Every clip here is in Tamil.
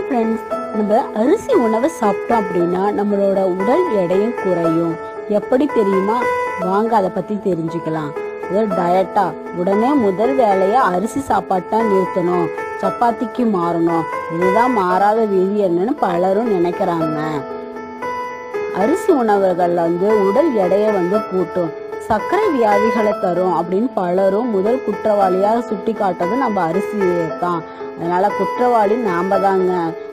நம்ம அரிசி உணவை சாப்பிட்டோம் அப்படின்னா நம்மளோட உடல் எடையும் குறையும். எப்படி தெரியுமா? வாங்க அதை பத்தி தெரிஞ்சுக்கலாம். டயட்டா உடனே முதல் வேலையா அரிசி சாப்பாட்டா நிறுத்தணும். சப்பாத்திக்கு மாறணும். இதுதான் மாறாத விதி என்னன்னு பலரும் நினைக்கிறாங்க. அரிசி உணவுகள் வந்து உடல் எடையை வந்து கூட்டும். சர்க்கரை வியாதிகளை தரும் அப்படின்னு பலரும் முதல் குற்றவாளியாக சுட்டி காட்டது நம்ம அரிசி தான் அதனால குற்றவாளி நாம தாங்க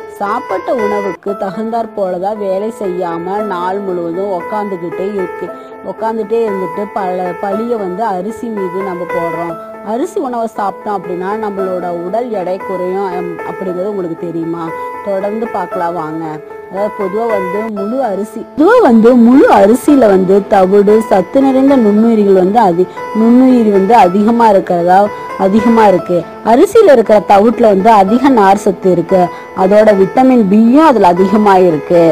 சாப்பிட்ட உணவுக்கு தகுந்தாற் போலதான் வேலை செய்யாம நாள் முழுவதும் உக்காந்துக்கிட்டே இருக்கு. உக்காந்துட்டே இருந்துட்டு பல பழிய வந்து அரிசி மீது நம்ம போடுறோம். அரிசி உணவை சாப்பிட்டோம் அப்படின்னா நம்மளோட உடல் எடை குறையும் அப்படிங்கிறது உங்களுக்கு தெரியுமா? தொடர்ந்து பார்க்கலாம் வாங்க. அதாவது பொதுவா வந்து முழு அரிசி. பொதுவாக வந்து முழு அரிசியில வந்து தவிடு சத்து நிறைந்த நுண்ணுயிரிகள் வந்து அதி நுண்ணுயிரி வந்து அதிகமா இருக்கிறதா அதிகமா இருக்கு. அரிசியில் இருக்கிற தவிட்டுல வந்து அதிக நார் சத்து இருக்கு. அதோட விட்டமின் பியும் அதுல அதிகமாக இருக்கு.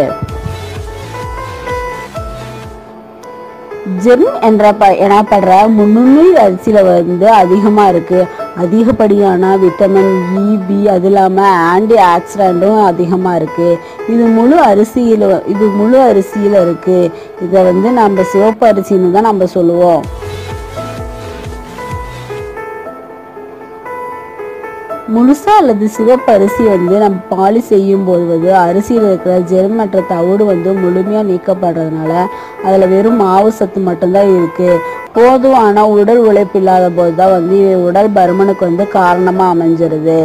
ஜெர்ம் என்ற எனப்படுற நுண்ணுயிர் அரிசியில வந்து அதிகமா இருக்கு. அதிகப்படியான விட்டமின் இபி பி அது இல்லாம ஆன்டி ஆக்சிடென்ட்டும் அதிகமா இருக்கு. இது முழு அரிசியில இது முழு அரிசியில இருக்கு. இதை வந்து நம்ம சிவப்பு அரிசின்னு தான் நம்ம சொல்லுவோம். முழுசா அல்லது சிவப்பு அரிசி வந்து நம்ம பாலி செய்யும் போது வந்து அரிசியில் இருக்கிற ஜெர்மற்ற தவிடு வந்து முழுமையாக நீக்கப்படுறதுனால அதில் வெறும் மாவு சத்து மட்டும்தான் இருக்கு. போதுமான உடல் உழைப்பு இல்லாத போது தான் வந்து உடல் பருமனுக்கு வந்து காரணமாக அமைஞ்சிருது.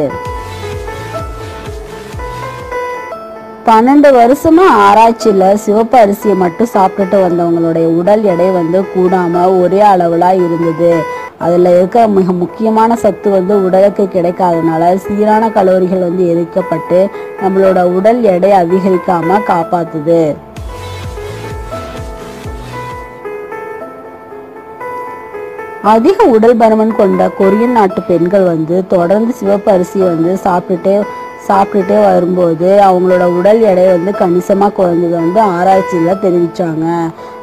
பன்னெண்டு வருஷமா ஆராய்ச்சியில சிவப்பு அரிசியை மட்டும் சாப்பிட்டுட்டு வந்தவங்களுடைய உடல் எடை வந்து கூடாம ஒரே அளவுல இருந்தது. அதுல இருக்க மிக முக்கியமான சத்து வந்து உடலுக்கு கிடைக்காதனால சீரான கலோரிகள் வந்து எரிக்கப்பட்டு நம்மளோட உடல் எடை அதிகரிக்காம காப்பாத்துது. அதிக உடல் பருமன் கொண்ட கொரியன் நாட்டு பெண்கள் வந்து தொடர்ந்து சிவப்பு அரிசியை வந்து சாப்பிட்டு சாப்பிட்டுட்டே வரும்போது அவங்களோட உடல் எடை வந்து கணிசமாக குறைஞ்சது வந்து ஆராய்ச்சியில் தெரிவிச்சாங்க.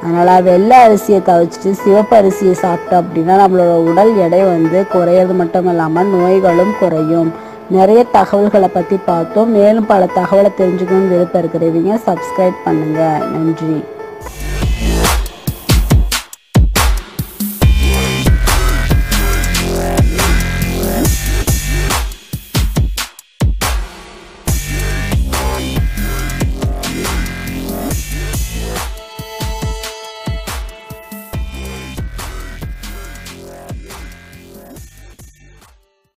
அதனால் வெள்ளை அரிசியை தவிச்சிட்டு சிவப்பு அரிசியை சாப்பிட்டோம் அப்படின்னா நம்மளோட உடல் எடை வந்து குறையிறது மட்டும் இல்லாமல் நோய்களும் குறையும். நிறைய தகவல்களை பற்றி பார்த்தோம். மேலும் பல தகவலை தெரிஞ்சுக்கணும்னு விருப்பம் இருக்கிறவங்க சப்ஸ்கிரைப் பண்ணுங்கள் நன்றி.